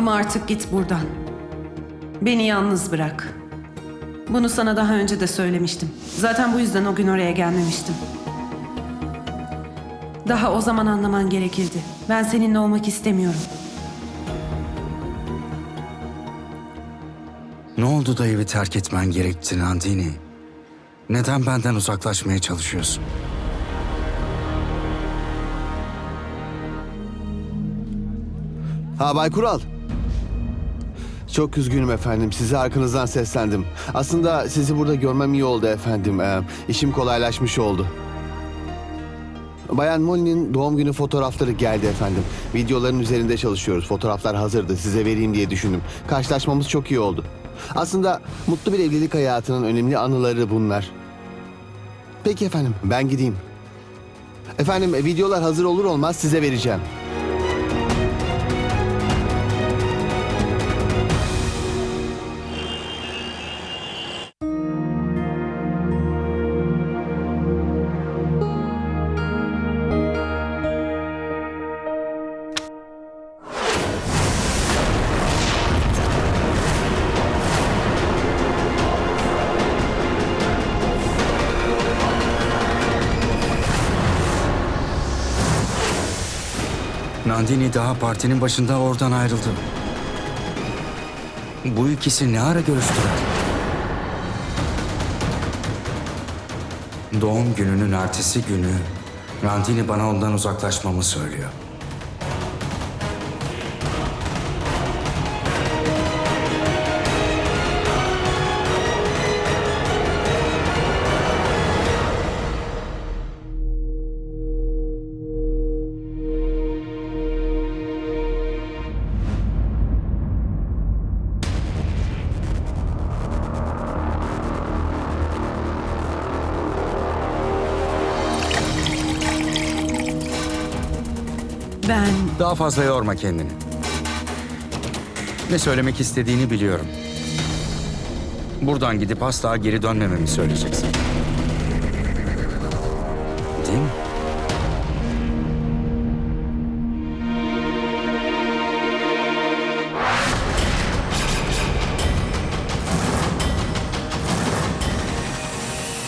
Ama artık git buradan. Beni yalnız bırak. Bunu sana daha önce de söylemiştim. Zaten bu yüzden o gün oraya gelmemiştim. Daha o zaman anlaman gerekirdi. Ben seninle olmak istemiyorum. Ne oldu da evi terk etmen gerekti Nandini? Neden benden uzaklaşmaya çalışıyorsun? Ha Bay Kural. Çok üzgünüm efendim. Size arkanızdan seslendim. Aslında sizi burada görmem iyi oldu efendim. Ee, işim kolaylaşmış oldu. Bayan Molly'nin doğum günü fotoğrafları geldi efendim. Videoların üzerinde çalışıyoruz. Fotoğraflar hazırdı. Size vereyim diye düşündüm. Karşılaşmamız çok iyi oldu. Aslında mutlu bir evlilik hayatının önemli anıları bunlar. Peki efendim, ben gideyim. Efendim, videolar hazır olur olmaz size vereceğim. Nandini daha partinin başında oradan ayrıldı. Bu ikisi ne ara görüştüler? Doğum gününün ertesi günü Nandini bana ondan uzaklaşmamı söylüyor. Ben Daha fazla yorma kendini. Ne söylemek istediğini biliyorum. Buradan gidip asla geri dönmememi söyleyeceksin. Değil mi?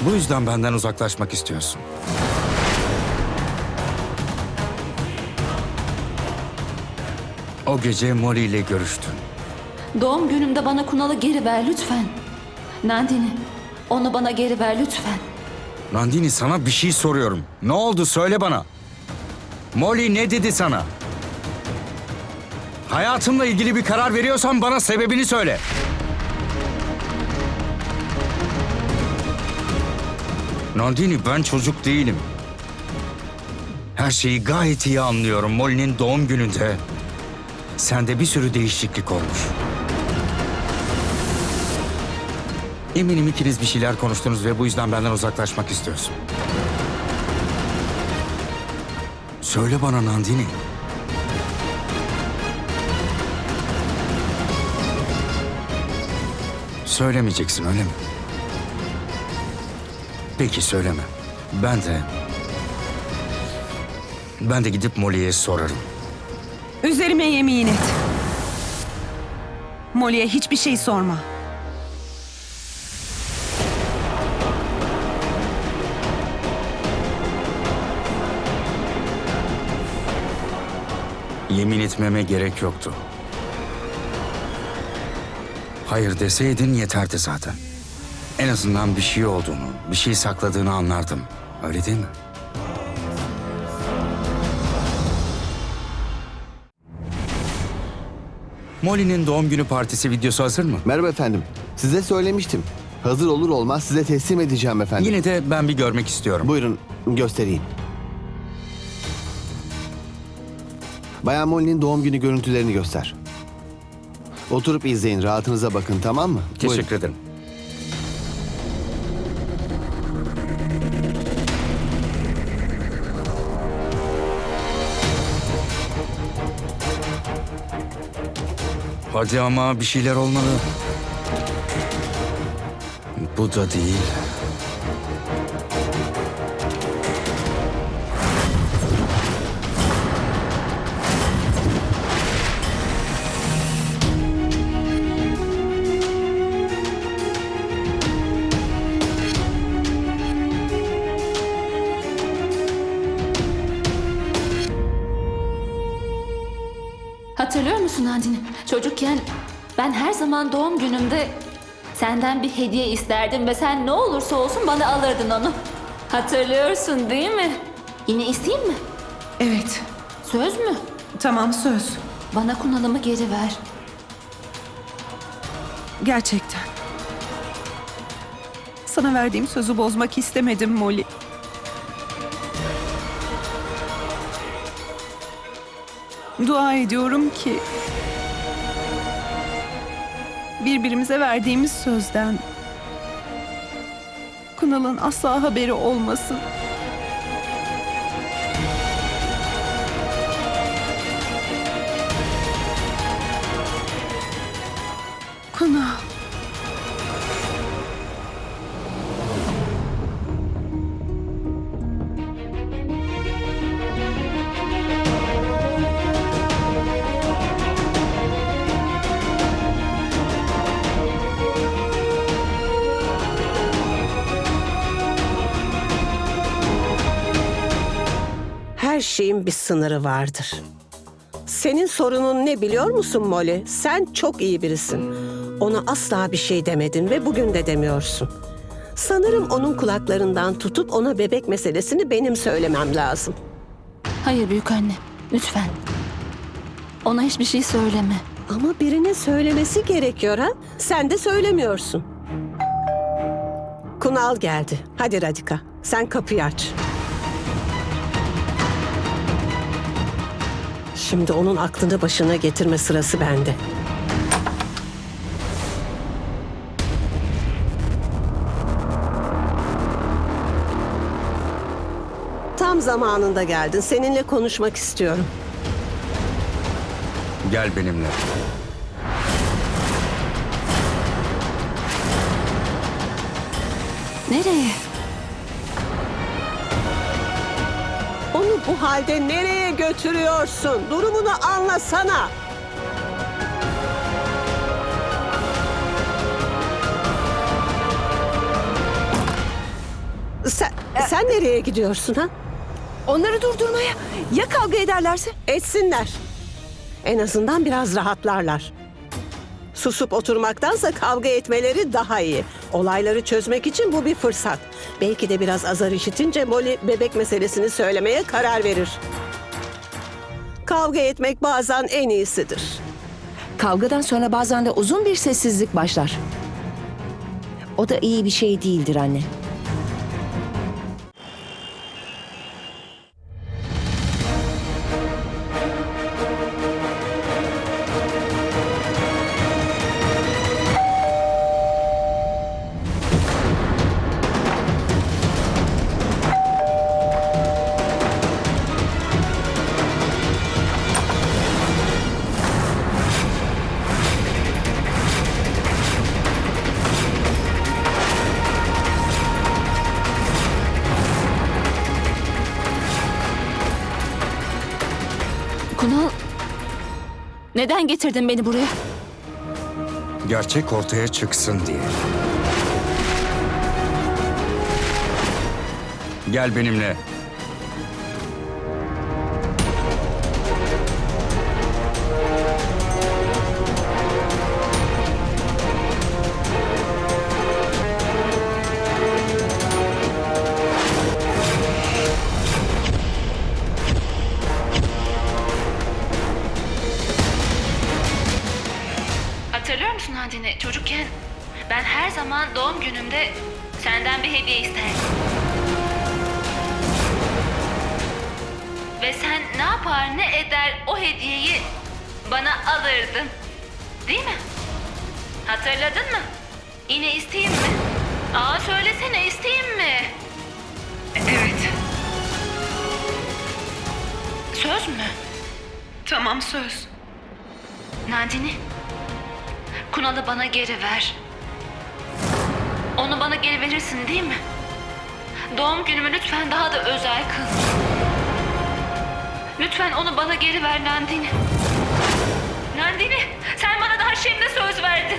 Bu yüzden benden uzaklaşmak istiyorsun. O gece Molly ile görüştün. Doğum günümde bana Kunal'ı geri ver lütfen. Nandini, onu bana geri ver lütfen. Nandini sana bir şey soruyorum. Ne oldu söyle bana. Molly ne dedi sana? Hayatımla ilgili bir karar veriyorsan bana sebebini söyle. Nandini ben çocuk değilim. Her şeyi gayet iyi anlıyorum. Molly'nin doğum gününde sende bir sürü değişiklik olmuş. Eminim ikiniz bir şeyler konuştunuz ve bu yüzden benden uzaklaşmak istiyorsun. Söyle bana Nandini. Söylemeyeceksin öyle mi? Peki söyleme. Ben de... Ben de gidip Molly'ye sorarım. Üzerime yemin et. Molly'e hiçbir şey sorma. Yemin etmeme gerek yoktu. Hayır deseydin yeterdi zaten. En azından bir şey olduğunu, bir şey sakladığını anlardım. Öyle değil mi? Molly'nin doğum günü partisi videosu hazır mı? Merhaba efendim. Size söylemiştim. Hazır olur olmaz size teslim edeceğim efendim. Yine de ben bir görmek istiyorum. Buyurun göstereyim. Bayan Molly'nin doğum günü görüntülerini göster. Oturup izleyin, rahatınıza bakın tamam mı? Buyurun. Teşekkür ederim. Hadi ama bir şeyler olmalı. Bu da değil. Hatırlıyor musun Nandini? Çocukken ben her zaman doğum günümde senden bir hediye isterdim ve sen ne olursa olsun bana alırdın onu. Hatırlıyorsun değil mi? Yine isteyeyim mi? Evet, Söz mü? tamam söz. Bana kunalımı geri ver. Gerçekten. Sana verdiğim sözü bozmak istemedim Molly. Dua ediyorum ki birbirimize verdiğimiz sözden Kunal'ın asla haberi olmasın. Kunal. Şeyin bir sınırı vardır. Senin sorunun ne biliyor musun Molly? Sen çok iyi birisin. Ona asla bir şey demedin ve bugün de demiyorsun. Sanırım onun kulaklarından tutup ona bebek meselesini benim söylemem lazım. Hayır büyük anne. Lütfen. Ona hiçbir şey söyleme. Ama birinin söylemesi gerekiyor ha? Sen de söylemiyorsun. Kunal geldi. Hadi Radika, sen kapıyı aç. Şimdi onun aklını başına getirme sırası bende. Tam zamanında geldin. Seninle konuşmak istiyorum. Gel benimle. Nereye? Bu halde nereye götürüyorsun? Durumunu anlasana. Sen, sen nereye gidiyorsun ha? Onları durdurmaya ya kavga ederlerse? Etsinler. En azından biraz rahatlarlar. Susup oturmaktansa kavga etmeleri daha iyi. Olayları çözmek için bu bir fırsat. Belki de biraz azar işitince Molly bebek meselesini söylemeye karar verir. Kavga etmek bazen en iyisidir. Kavgadan sonra bazen de uzun bir sessizlik başlar. O da iyi bir şey değildir anne. Neden getirdin beni buraya? Gerçek ortaya çıksın diye. Gel benimle. Handine? Çocukken ben her zaman doğum günümde senden bir hediye isterdim. Ve sen ne yapar ne eder o hediyeyi bana alırdın. Değil mi? Hatırladın mı? Yine isteyeyim mi? Aa söylesene isteyeyim mi? Evet. Söz mü? Tamam söz. Nandini, Kunal'ı bana geri ver. Onu bana geri verirsin değil mi? Doğum günümü lütfen daha da özel kıl. Lütfen onu bana geri ver Nandini. Nandini, sen bana daha şimdi söz verdin.